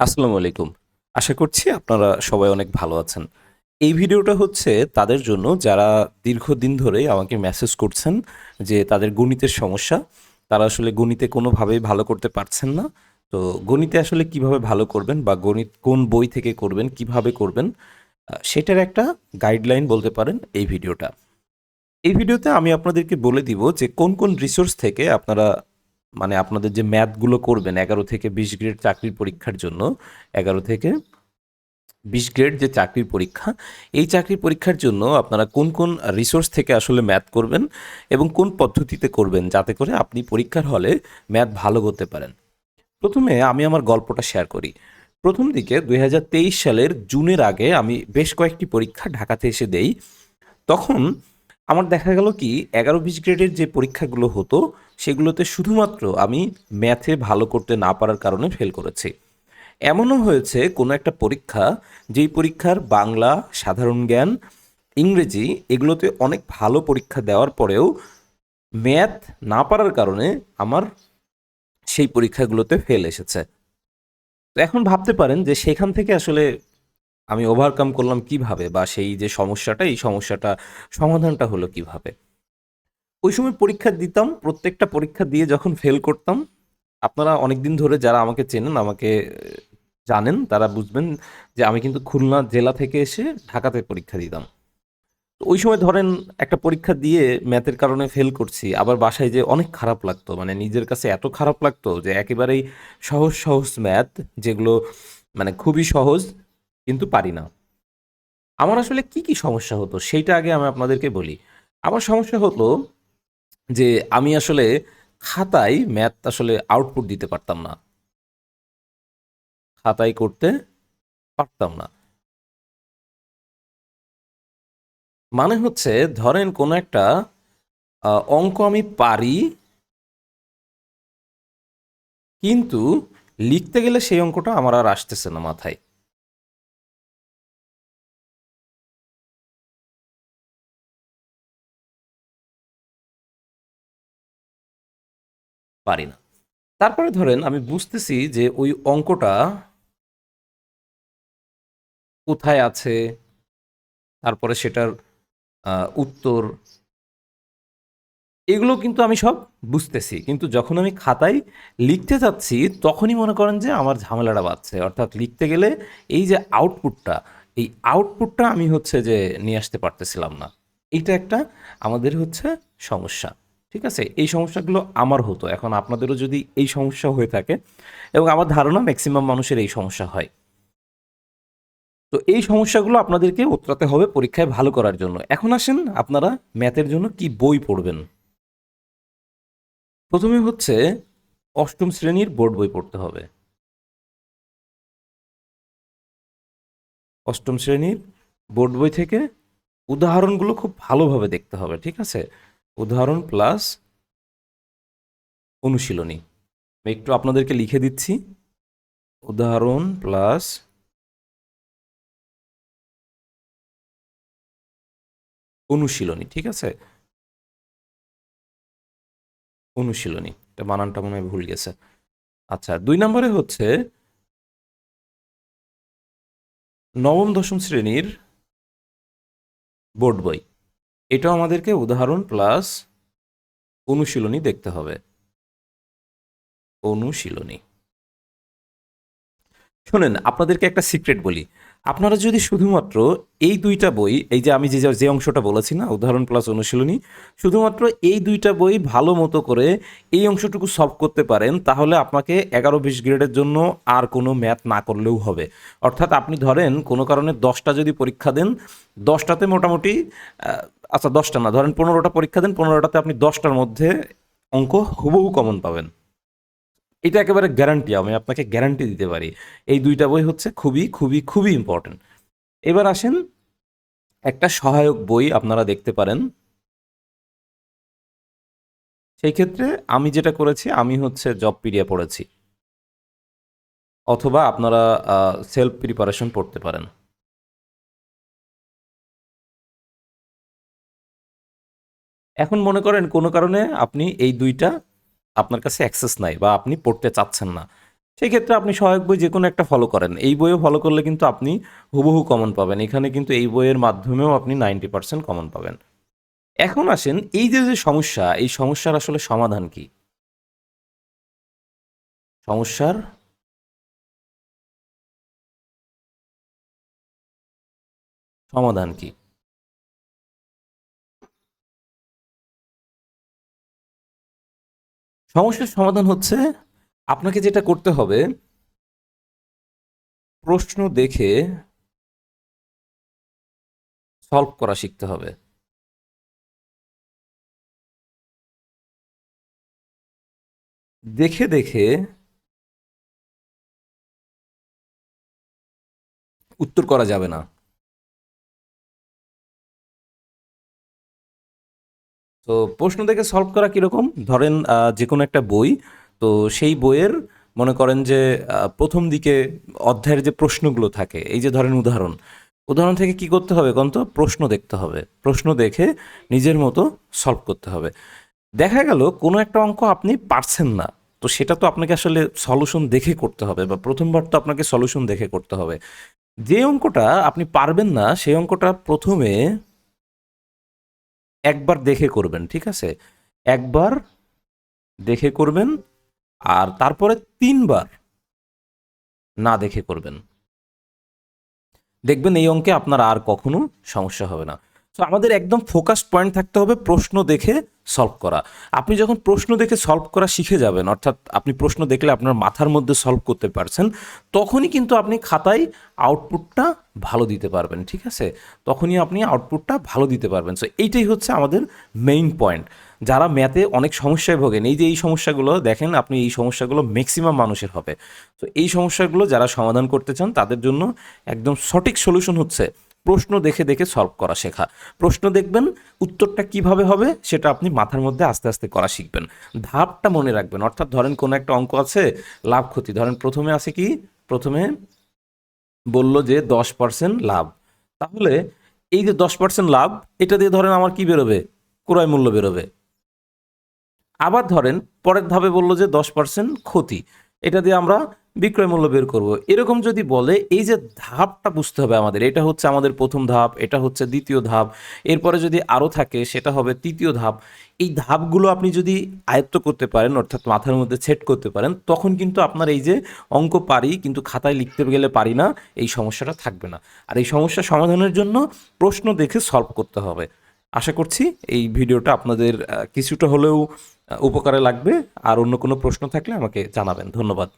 আসসালামু আলাইকুম। আশা করছি আপনারা সবাই অনেক ভালো আছেন। এই ভিডিওটা হচ্ছে তাদের জন্য যারা দীর্ঘদিন ধরে আমাকে মেসেজ করছেন যে তাদের গণিতের সমস্যা, তারা আসলে গণিতে কোনোভাবেই ভালো করতে পারছেন না। তো গণিতে আসলে কীভাবে ভালো করবেন বা গণিত কোন বই থেকে করবেন, কীভাবে করবেন সেটার একটা গাইডলাইন বলতে পারেন এই ভিডিওটা। এই ভিডিওতে আমি আপনাদেরকে বলে দিব যে কোন কোন রিসোর্স থেকে আপনারা মানে আপনাদের যে ম্যাথগুলো করবেন, এগারো থেকে বিশ গ্রেড চাকরির পরীক্ষার জন্য, এগারো থেকে বিশ গ্রেড যে চাকরির পরীক্ষা, এই চাকরির পরীক্ষার জন্য আপনারা কোন কোন রিসোর্স থেকে আসলে ম্যাথ করবেন এবং কোন পদ্ধতিতে করবেন যাতে করে আপনি পরীক্ষার হলে ম্যাথ ভালো করতে পারেন। প্রথমে আমি আমার গল্পটা শেয়ার করি। প্রথম দিকে দু হাজার তেইশ সালের জুনের আগে আমি বেশ কয়েকটি পরীক্ষা ঢাকাতে এসে দেই। তখন আমার দেখা গেল কি, এগারো বিশ গ্রেডের যে পরীক্ষাগুলো হতো, সেগুলোতে শুধুমাত্র আমি ম্যাথে ভালো করতে না পারার কারণে ফেল করেছি। এমনও হয়েছে কোনো একটা পরীক্ষা, যেই পরীক্ষার বাংলা, সাধারণ জ্ঞান, ইংরেজি এগুলোতে অনেক ভালো পরীক্ষা দেওয়ার পরেও ম্যাথ না পারার কারণে আমার সেই পরীক্ষাগুলোতে ফেল এসেছে। তো এখন ভাবতে পারেন যে সেখান থেকে আসলে আমি ওভারকাম করলাম কীভাবে বা সেই যে সমস্যাটা, এই সমস্যাটা সমাধানটা হলো কীভাবে? ওই সময় পরীক্ষা দিতাম, প্রত্যেকটা পরীক্ষা দিয়ে যখন ফেল করতাম, আপনারা অনেক দিন ধরে যারা আমাকে চেনেন, আমাকে জানেন, তারা বুঝবেন যে আমি কিন্তু খুলনা জেলা থেকে এসে ঢাকাতে পরীক্ষা দিতাম। ওই সময় ধরেন একটা পরীক্ষা দিয়ে ম্যাথের কারণে ফেল করছি, আবার বাসায় যে অনেক খারাপ লাগতো মানে নিজের কাছে এত খারাপ লাগতো যে একেবারেই সহজ সহজ ম্যাথ যেগুলো মানে খুবই সহজ কিন্তু পারি না। আমার আসলে কি কি সমস্যা হতো সেইটা আগে আমি আপনাদেরকে বলি। আমার সমস্যা হতো যে আমি আসলে খাতায় ম্যাথ আসলে আউটপুট দিতে পারতাম না। খাতায় করতে পারতাম না। মানে হচ্ছে ধরেন কোনো একটা অঙ্ক আমি পারি কিন্তু লিখতে গেলে সেই অঙ্কটা আমার আর আসতেছে না মাথায়। পারি না। তারপরে ধরেন আমি বুঝতেছি যে ওই অঙ্কটা কোথায় আছে, তারপরে সেটার উত্তর। এগুলো কিন্তু আমি সব বুঝতেছি। কিন্তু যখন আমি খাতায় লিখতে যাচ্ছি, তখনই মনে করেন যে আমার ঝামেলাটা বাড়ছে। অর্থাৎ লিখতে গেলে এই যে আউটপুটটা এই আউটপুটটা আমি হচ্ছে যে নিয়ে আসতে পারতেছিলাম না। এইটা একটা আমাদের হচ্ছে সমস্যা। ঠিক আছে? এই সমস্যাগুলো আমার হতো। এখন আপনাদেরও যদি এই সমস্যা হয়ে থাকে এবং আমার ধারণা ম্যাক্সিমাম মানুষের এই সমস্যা হয়। তো এই সমস্যাগুলো আপনাদেরকে উতরাতে হবে পরীক্ষায় ভালো করার জন্য। এখন আসেন আপনারা ম্যাথের জন্য কি বই পড়বেন? প্রথমে হচ্ছে অষ্টম শ্রেণির বোর্ড বই পড়তে হবে। অষ্টম শ্রেণির বোর্ড বই থেকে উদাহরণগুলো খুব ভালোভাবে দেখতে হবে, ঠিক আছে? উদাহরণ প্লাস অনুশীলনী। আমি একটু আপনাদেরকে লিখে দিচ্ছি। উদাহরণ প্লাস অনুশীলনী, ঠিক আছে? অনুশীলনী, এটা বানানটা মনে হয় ভুল গেছে। আচ্ছা দুই নম্বরে হচ্ছে নবম দশম শ্রেণির বোর্ড বই। এটাও আমাদেরকে উদাহরণ প্লাস অনুশীলনী দেখতে হবে। অনুশীলনী। শোনেন, আপনাদেরকে একটা সিক্রেট বলি। আপনারা যদি শুধুমাত্র এই দুইটা বই, এই যে আমি যে যে অংশটা বলেছি না, উদাহরণ প্লাস অনুশীলনী, শুধুমাত্র এই দুইটা বই ভালো মতো করে এই অংশটুকু সলভ করতে পারেন, তাহলে আপনাকে এগারো বিশ গ্রেডের জন্য আর কোনো ম্যাথ না করলেও হবে। অর্থাৎ আপনি ধরেন কোনো কারণে দশটা যদি পরীক্ষা দেন, দশটাতে মোটামুটি আচ্ছা দশটা না, ধরেন পনেরোটা পরীক্ষা দেন, পনেরোটাতে আপনি দশটার মধ্যে অঙ্ক হুবহু কমন পাবেন। এটা একেবারে গ্যারান্টি আমি আপনাকে গ্যারান্টি দিতে পারি। এই দুইটা বই হচ্ছে খুবই খুবই খুবই ইম্পর্টেন্ট এবার আসেন, একটা সহায়ক বই আপনারা দেখতে পারেন। সেই ক্ষেত্রে আমি যেটা করেছি, আমি হচ্ছে জব পিডিয়া পড়েছি। অথবা আপনারা সেলফ প্রিপারেশন পড়তে পারেন। এখন মনে করেন কোনো কারণে আপনি এই দুইটা আপনার কাছে অ্যাক্সেস নাই বা আপনি পড়তে চাচ্ছেন না। সেই ক্ষেত্রে আপনি সহায়ক বই যে কোনো একটা ফলো করেন। এই বইও ফলো করলে কিন্তু আপনি হুবহু কমন পাবেন। এখানে কিন্তু এই বইয়ের মাধ্যমেও আপনি নাইনটি পার্সেন্ট কমন পাবেন। এখন আসেন, এই যে যে সমস্যা, এই সমস্যার আসলে সমাধান কি? সমস্যার সমাধান কি? সমস্যার সমাধান হচ্ছে, আপনাকে যেটা করতে হবে, প্রশ্ন দেখে সলভ করা শিখতে হবে। দেখে দেখে উত্তর করা যাবে না। তো প্রশ্ন দেখে সলভ করা কীরকম? ধরেন যে কোনো একটা বই, তো সেই বইয়ের মনে করেন যে প্রথম দিকে অধ্যায়ের যে প্রশ্নগুলো থাকে, এই যে ধরেন উদাহরণ উদাহরণ থেকে কি করতে হবে কোন তো? প্রশ্ন দেখতে হবে, প্রশ্ন দেখে নিজের মতো সলভ করতে হবে। দেখা গেল, কোনো একটা অঙ্ক আপনি পারছেন না, তো সেটা তো আপনাকে আসলে সলিউশন দেখে করতে হবে বা প্রথমবার তো আপনাকে সলিউশন দেখে করতে হবে। যে অঙ্কটা আপনি পারবেন না, সেই অঙ্কটা প্রথমে একবার দেখে করবেন, ঠিক আছে? একবার দেখে করবেন আর তারপরে তিনবার না দেখে করবেন। দেখবেন এই অঙ্কে আপনার আর কখনো সমস্যা হবে না। তো আমাদের একদম ফোকাস পয়েন্ট থাকতে হবে প্রশ্ন দেখে সলভ করা। আপনি যখন প্রশ্ন দেখে সলভ করা শিখে যাবেন, অর্থাৎ আপনি প্রশ্ন দেখলে আপনার মাথার মধ্যে সলভ করতে পারছেন, তখনই কিন্তু আপনি খাতায় আউটপুটটা ভালো দিতে পারবেন, ঠিক আছে? তখনই আপনি আউটপুটটা ভালো দিতে পারবেন। সো এইটাই হচ্ছে আমাদের মেইন পয়েন্ট যারা ম্যাথে অনেক সমস্যায় ভোগেন, এই যে এই সমস্যাগুলো, দেখেন আপনি এই সমস্যাগুলো ম্যাক্সিমাম মানুষের হবে। তো এই সমস্যাগুলো যারা সমাধান করতে চান, তাদের জন্য একদম সঠিক সলিউশন হচ্ছে প্রশ্ন দেখে দেখে সলভ করা শেখা। প্রশ্ন দেখবেন, উত্তরটা কীভাবে হবে, সেটা আপনি মাথার মধ্যে আস্তে আস্তে করা শিখবেন। ধাপটা মনে রাখবেন। অর্থাৎ ধরেন কোনো একটা অঙ্ক আছে, লাভ ক্ষতি। ধরেন প্রথমে আছে কি? প্রথমে বলল যে দশ পার্সেন্ট লাভ। তাহলে এই যে দশ পার্সেন্ট লাভ, এটা দিয়ে ধরেন আমার কি বেরোবে? ক্রয় মূল্য বেরোবে। আবার ধরেন পরের ধাপে বলল যে দশ পার্সেন্ট ক্ষতি। এটা দিয়ে আমরা বিক্রয় মূল্য বের করব। এরকম যদি বলে, এই যে ধাপটা বুঝতে হবে আমাদের, এটা হচ্ছে আমাদের প্রথম ধাপ, এটা হচ্ছে দ্বিতীয় ধাপ, এরপরে যদি আরও থাকে, সেটা হবে তৃতীয় ধাপ। এই ধাপগুলো আপনি যদি আয়ত্ত করতে পারেন, অর্থাৎ মাথার মধ্যে সেট করতে পারেন, তখন কিন্তু আপনার এই যে অঙ্ক পারি, কিন্তু খাতায় লিখতে গেলে পারি না, এই সমস্যাটা থাকবে না। আর এই সমস্যা সমাধানের জন্য প্রশ্ন দেখে সলভ করতে হবে। আশা করছি এই ভিডিওটা আপনাদের কিছুটা হলেও উপকারে লাগবে। আর অন্য কোনো প্রশ্ন থাকলে আমাকে জানাবেন। ধন্যবাদ।